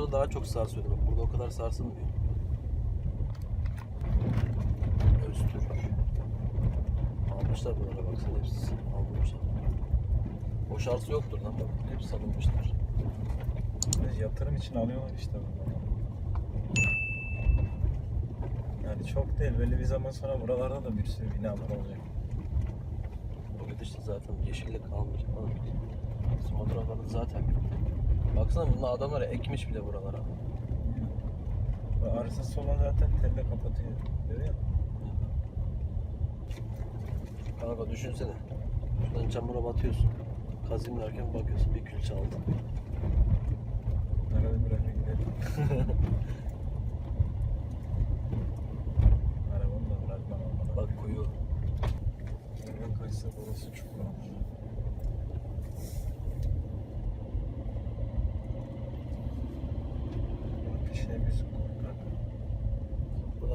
burada daha çok sarsıyordu. Bak burada o kadar sarsılmıyor. Öztürk. Almışlar bunlara baksana hepsi almışlar. O şarjı yoktur lan bak. Hepsi salınmışlar. Yatırım için alıyorlar işte bunları. Yani çok değil. Belli bir zaman sonra buralarda da bir sürü binalar olacak. Bu gidişte zaten yeşillik o taraflarda zaten bitti. Baksana bunlar adamlar ekmiş bile buralara. Ve arızası olan zaten telle kapatıyor. Görüyor musun? Kanka düşünsene. Şuradan çamura batıyorsun. Kazayım derken bakıyorsun bir külçe aldın. Arada bırakıyor gidelim. Arabamı da bırakmam. Bak kuyu. Buradan kaçsa burası çok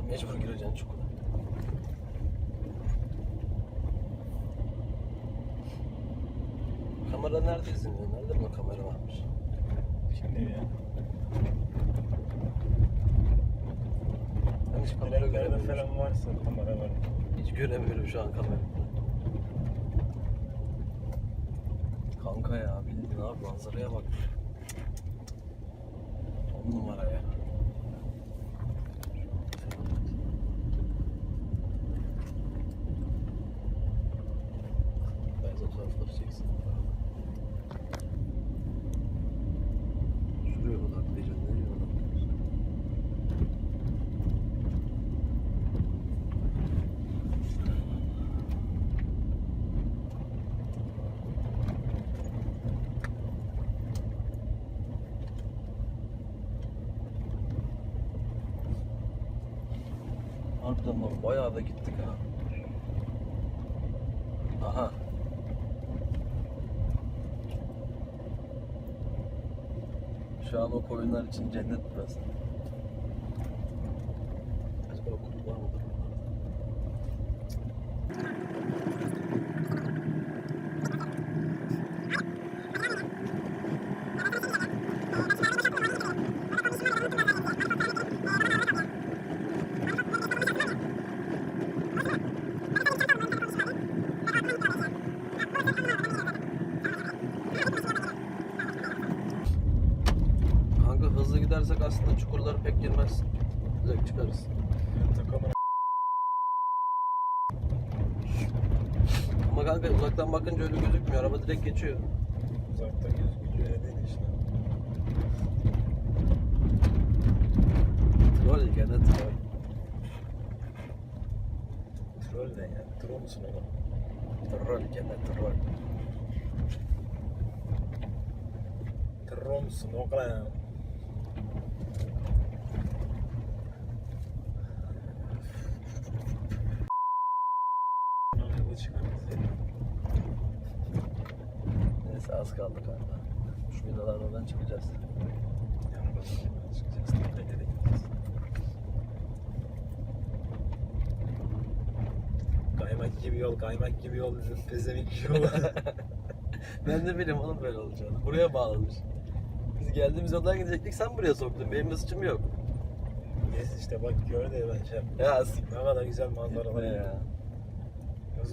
mecbur gireceksin çukura. Kamera nerede izleniyor? Nerede bu kamera varmış? Şimdi ya. Ben hiç kamera Direklerde göremiyorum. falan varsa kamera var. Hiç göremiyorum şu an kamera. Kanka ya bildin abi manzaraya bak. On numara ya. Harbiden lan bayağı da gittik ha. Aha. Şu an o koyunlar için cennet burası. Acaba okul var mıdır? Takımın Ama kanka uzaktan bakınca öyle gözükmüyor. Araba direkt geçiyor. uzakta gözüküyor öyle değil işte. Troll gene troll. Troll ne ya? Troll musun oğlum? Troll gene troll. Troll musun oğlum? Neyse az kaldı kanka. Şu vidalardan oradan çıkacağız. Çıkacağız. Tepede de gideceğiz. Kaymak gibi yol, kaymak gibi yol bizim pezevenk yol. ben de bileyim oğlum böyle olacağını. Buraya bağlamış. Biz geldiğimiz yoldan gidecektik sen buraya soktun. Benim de suçum yok. Neyse işte bak gör de ben şey yapayım. Ya Ne kadar güzel manzaralar ya.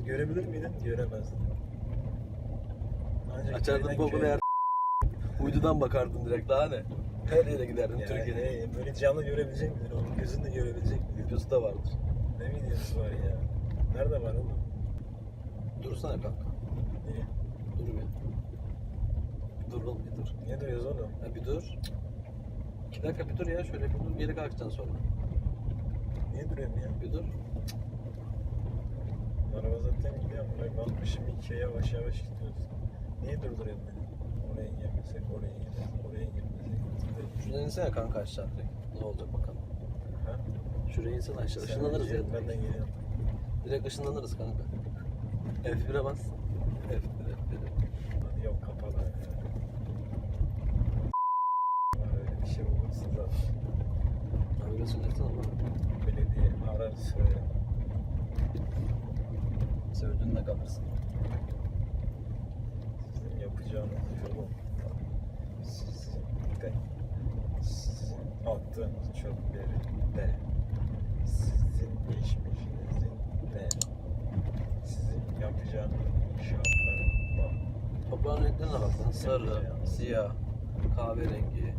görebilir miydin? Göremezdim. Ancak köyden bokunu yer. Uydudan bakardın direkt daha ne? Her yere giderdin Yani Türkiye'de. e, böyle canlı görebilecek miydin oğlum? Gözünle görebilecek miydin? Videosu da vardır. Ne videosu var ya? Nerede var oğlum? Dursana kanka. Niye? Dur bir. Dur oğlum bir dur. Niye duruyoruz oğlum? Ya bir dur. İki dakika bir dur ya şöyle bir dur geri kalkacaksın sonra. Niye duruyorum ya? Bir dur. Araba zaten gidiyor. Bakmışım ikiye yavaş yavaş gidiyoruz. Niye durduruyorsun beni? Oraya gelmesek, oraya gelmesek, oraya gelmesek. Şuradan insene kanka aşağı direkt. Ne olacak bakalım. Ha? Şuraya insene aşağı. Sen Işınlanırız ya. direkt. geliyorum. Direkt ışınlanırız kanka. F1'e bas. F1, F1. Hadi yok kapalı. Var öyle bir şey olursa Abi öyle söylesene ama. belediye arar söyler. Sövdüğünde kalırsın. Yapacağınız yolu de sizin Attığınız çöpleri de sizin geçmişinizin de sizin yapacağınız inşaatların da Toprağın renklerine bakın. Sarı, siyah, kahverengi,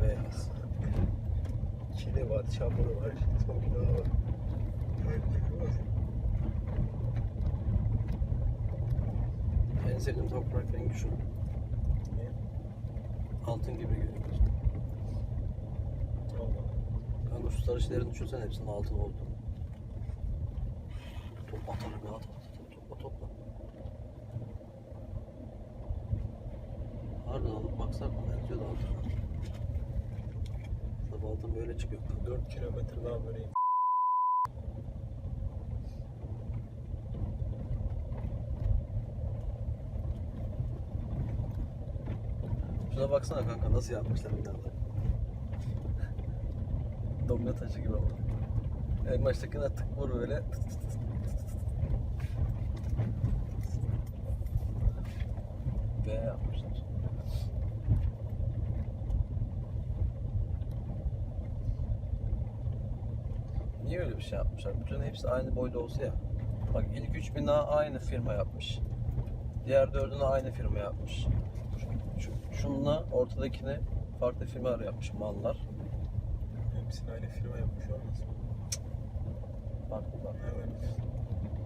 beyaz. kili var, çamuru var, toprağı var. En sevdiğim toprak rengi şu. Altın gibi görünüyor. Allah. Kanka şu sarı şeylerin düşünsene hepsinin altın oldu. Topla atalım ya at topla topla. Harbiden alıp baksak mı benziyor da altına. Tabi altın böyle çıkıyor kanka. 4 kilometre daha böyle baksana kanka nasıl yapmışlar binaları. Domino taşı gibi ama. En baştakine tık vur böyle. tık. B yapmışlar. Niye öyle bir şey yapmışlar? Bütün hepsi aynı boyda olsa ya. Bak ilk üç bina aynı firma yapmış. Diğer dördünü aynı firma yapmış. Şu, şu, şununla ortadakini farklı firmalar yapmış mallar. hepsini aynı firma yapmış olmasın? Farklı farklı. Evet.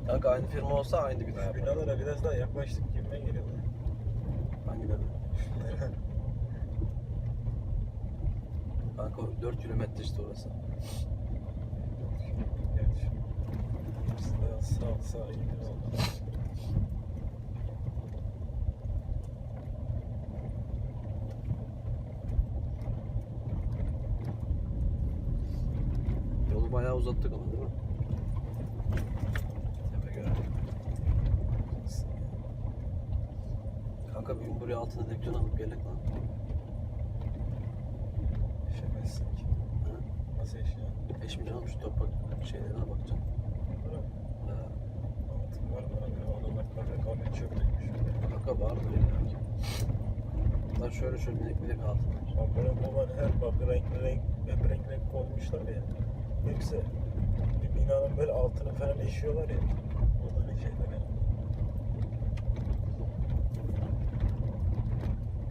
Kanka aynı firma olsa aynı bina yapar. binalara biraz daha yaklaştık gibime geliyor. Hangileri? Kanka 4 kilometre işte orası. Gerçi. Hepsinde sağ sağ oldu. Yolu bayağı uzattık ama değil mi? Kanka bir buraya altına direksiyon alıp gelek lan. Yaşamazsın ki. Ha? Nasıl yaşayacaksın? Eşmi canım şu toprak şeylerine bakacağım. Ha. altın var bana göre adamlar kahve kahve çöp dökmüş. Kanka var mı ya? Lan şöyle şöyle minik minik altın var. Bak böyle baban her bak renkli renk, hep renk renk koymuşlar ya. Hepsi bir binanın böyle altını falan eşiyorlar ya. Onların şeyleri.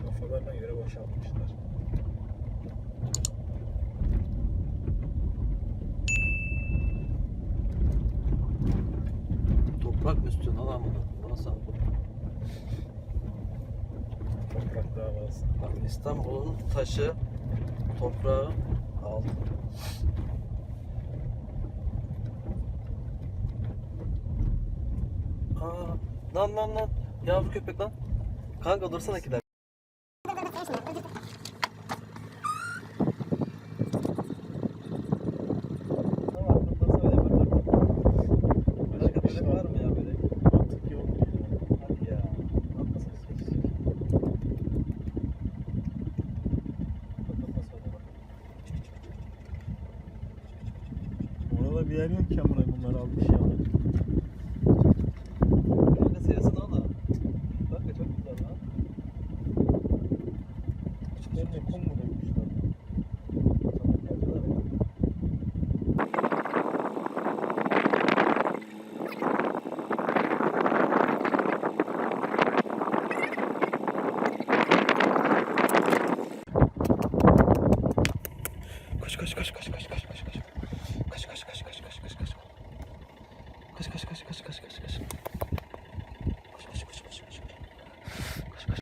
Kafalarına göre boşaltmışlar. Toprak mı istiyorsun lan amına? Bana sana toprak. Toprak davası. Bak İstanbul'un taşı, toprağı, altın. Lan lan lan. Yavru köpek lan. Kanka dursana iki. シコシコシ